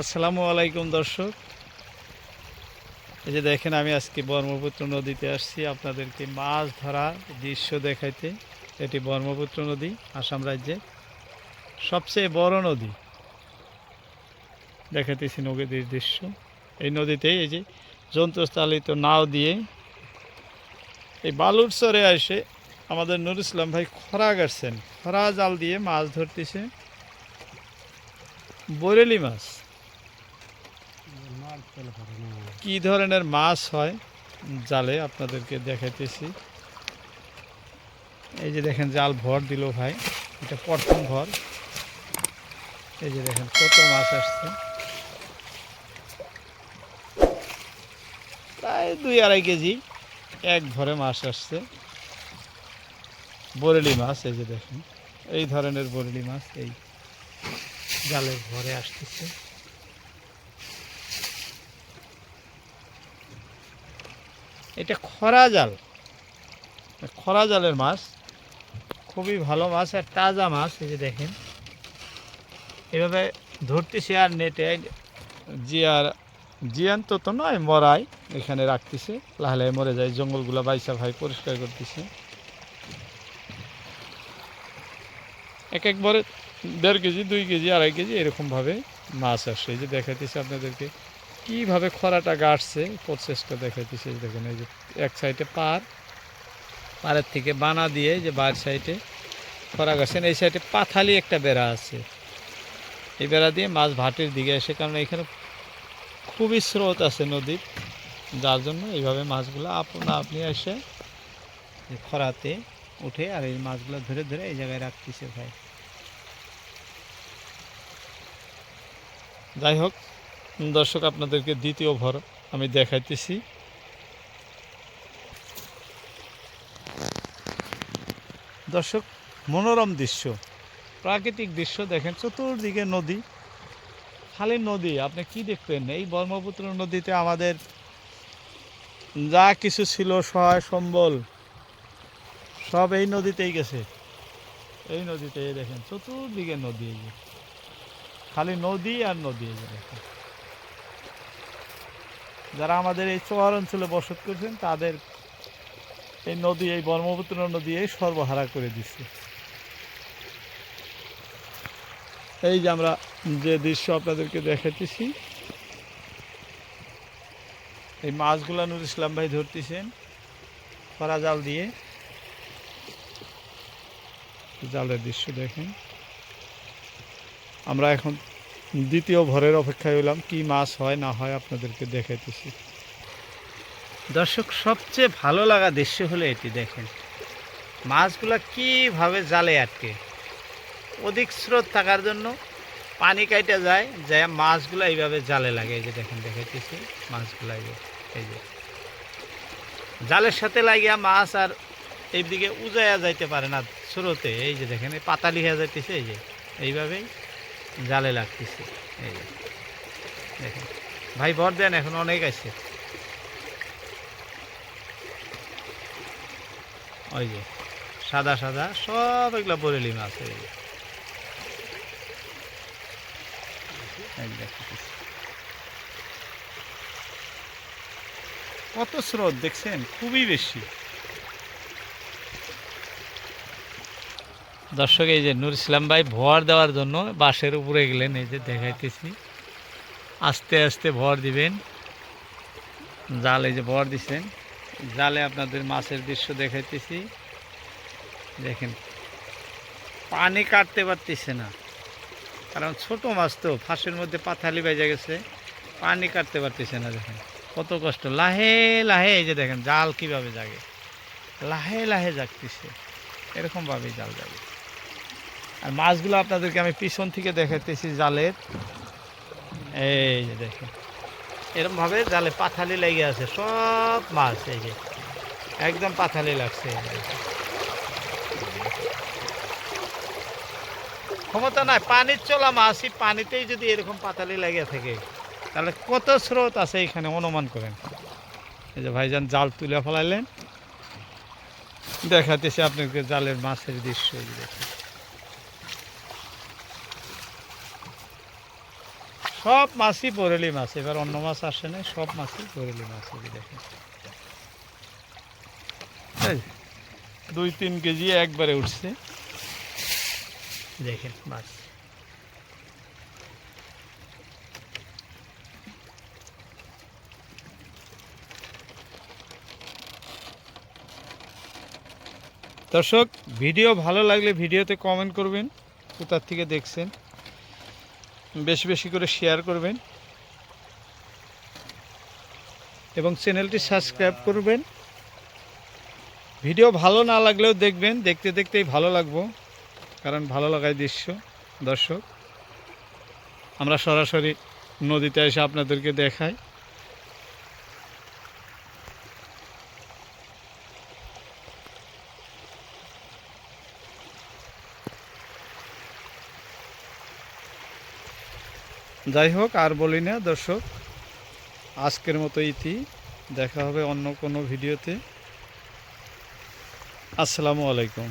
আসসালামু আলাইকুম, দর্শক। এই যে দেখেন, আমি আজকে ব্রহ্মপুত্র নদীতে আসছি আপনাদেরকে মাছ ধরা দৃশ্য দেখাইতে। এটি ব্রহ্মপুত্র নদী, আসাম রাজ্যে সবচেয়ে বড় নদী। দেখাইতেছি নদীর দৃশ্য। এই নদীতে এই যে যন্ত্রচালিত নাও দিয়ে এই বালুর চরে এসে আমাদের নুর ইসলাম ভাই খরা গাড়ছেন। খরা জাল দিয়ে মাছ ধরতেছে। বরেলি মাছ। কি ধরনের মাছ হয় জালে আপনাদেরকে দেখাইতেছি। এই যে দেখেন জাল ভর দিল ভাই। এটা প্রথম ভর। এই যে দেখেন কত মাছ আসছে। প্রায় দুই আড়াই কেজি এক ভরে মাছ আসছে। বরেলি মাছ, এই যে দেখেন। এই ধরনের বরেলি মাছ এই জালের ভরে আসতেছে। এটা খরা জাল। খরা জালের মাছ, খুবই ভালো মাছ আর তাজা মাছ, এই যে দেখেন। এভাবে ধরতেছে আর নেটে জিয়ার, জিয়ান্ত তো নয়, মরাই এখানে রাখতেছে। লাহে লাহে মরে যায়, জঙ্গলগুলো বাইসা ভাই পরিষ্কার করতেছে। এক একবারে দেড় কেজি, দুই কেজি, আড়াই কেজি এরকমভাবে মাছ আসে। এই যে দেখাইতেছে আপনাদেরকে কীভাবে খরাটা গাড়ছে প্রসেসটা দেখাইতেছে দেখেন, এই যে এক সাইডে পার পাড়ের থেকে বানা দিয়ে যে বার সাইডে খরা গাছেন, এই সাইডে পাথালি একটা বেড়া আছে। এই বেড়া দিয়ে মাছ ভাটির দিকে আসে, কারণ এখানে খুবই স্রোত আছে নদীর, যার জন্য এইভাবে মাছগুলো আপনা আপনি এসে খরাতে উঠে আর এই মাছগুলো ধরে ধরে এই জায়গায় রাখতেছে ভাই। যাই হোক, দর্শক, আপনাদেরকে দ্বিতীয় ভর আমি দেখাইতেছি। দর্শক, মনোরম দৃশ্য, প্রাকৃতিক দৃশ্য দেখেন, চতুর্দিকে নদী, খালি নদী। আপনি কি দেখবেন এই ব্রহ্মপুত্র নদীতে আমাদের যা কিছু ছিল, সহায় সম্বল, সব এই নদীতেই গেছে। এই নদীতে দেখেন, চতুর্দিকে নদী। খালি নদী আর নদী। যারা আমাদের এই চর অঞ্চলে বসত করছেন, তাদের এই নদী, এই ব্রহ্মপুত্র নদী এই সর্বহারা করে দিচ্ছে এই যে আমরা যে দৃশ্য আপনাদেরকে দেখাইতেছি, এই মাছগুলা নুর ইসলাম ভাই ধরতেছেন খরা জাল দিয়ে। জালের দৃশ্য দেখেন। আমরা এখন দ্বিতীয় ভরের অপেক্ষায় হলাম কি মাছ হয়, না হয় আপনাদেরকে দেখাইতেছি। দর্শক, সবচেয়ে ভালো লাগা দৃশ্য হলো এটি, দেখেন। মাছগুলা কীভাবে জালে আটকে। অধিক স্রোত থাকার জন্য পানি কাইটা যায় যায় মাছগুলো এইভাবে জালে লাগে। এই যে দেখেন, দেখাইতেছি মাছগুলো এই যে এই যে। জালের সাথে লাগিয়া মাছ আর এইদিকে উজায়া যাইতে পারে না স্রোতে। এই যে দেখেন, এই পাতালি হয়ে যাইতেছে, এই যে। এইভাবেই জালে লাগতেছে। এই যে, দেখেন। ভাই, ভর দেন, এখন অনেক আছে। ওই যে, সাদা সাদা, সব এগুলো বরেলি মাছ এই যে। কত স্রোত, দেখছেন? খুবই বেশি। দর্শক, এই যে নুর ইসলাম ভাই ভর দেওয়ার জন্য বাঁশের উপরে গেলেন, এই যে দেখাইতেছি। আস্তে আস্তে ভর দিবেন। জাল এই যে ভর দিছেন। জালে আপনাদের মাছের দৃশ্য দেখাইতেছি। দেখেন, পানি কাটতে পারতেছে না। কারণ ছোট মাছ তো, ফাঁসের মধ্যে পাথালি বেজে গেছে। পানি কাটতে পারতেছে না, দেখেন। কত কষ্ট। লাহে লাহে, এই যে দেখেন, জাল কীভাবে জাগে। লাহে লাহে জাগতেছে। এরকমভাবেই জাল যাবে আর মাছগুলো আপনাদেরকে আমি পিছন থেকে দেখাতেছি জালের। এই যে দেখেন এরকমভাবে জালে পাথালি লেগে আছে, সব মাছ এই যে, একদম পাথালি লাগছে দেখেন। ক্ষমতা নাই, পানির চলা মাছই পানিতেই যদি এরকম পাতালি লেগে থাকে, তাহলে কত স্রোত আছে এখানে, অনুমান করেন। এই যে ভাইজান জাল তুলে ফেলাইলেন। দেখাতেছি আপনাকে জালের মাছের দৃশ্য এই যে দেখেন। সব মাছই বরেলি মাছ, এবার অন্য মাছ আসে না সব মাছই বরেলি মাছ এই দেখেন। দুই তিন কেজি একবারে উঠছে। দেখেন মাছ। দর্শক, ভিডিও ভালো লাগলে ভিডিওতে কমেন্ট করবেন, কোথার থেকে দেখছেন? বেশি বেশি করে শেয়ার করবেন। এবং চ্যানেলটি সাবস্ক্রাইব করবেন। ভিডিও ভালো না লাগলেও দেখবেন, দেখতে দেখতেই ভালো লাগবো। কারণ ভালো লাগায় দৃশ্য, দর্শক। আমরা সরাসরি নদীতে এসে আপনাদেরকে দেখাই। যাই হোক, আর বলি না, দর্শক, আজকের মতো ইতি। দেখা হবে অন্য কোনো ভিডিওতে। আসসালামু আলাইকুম।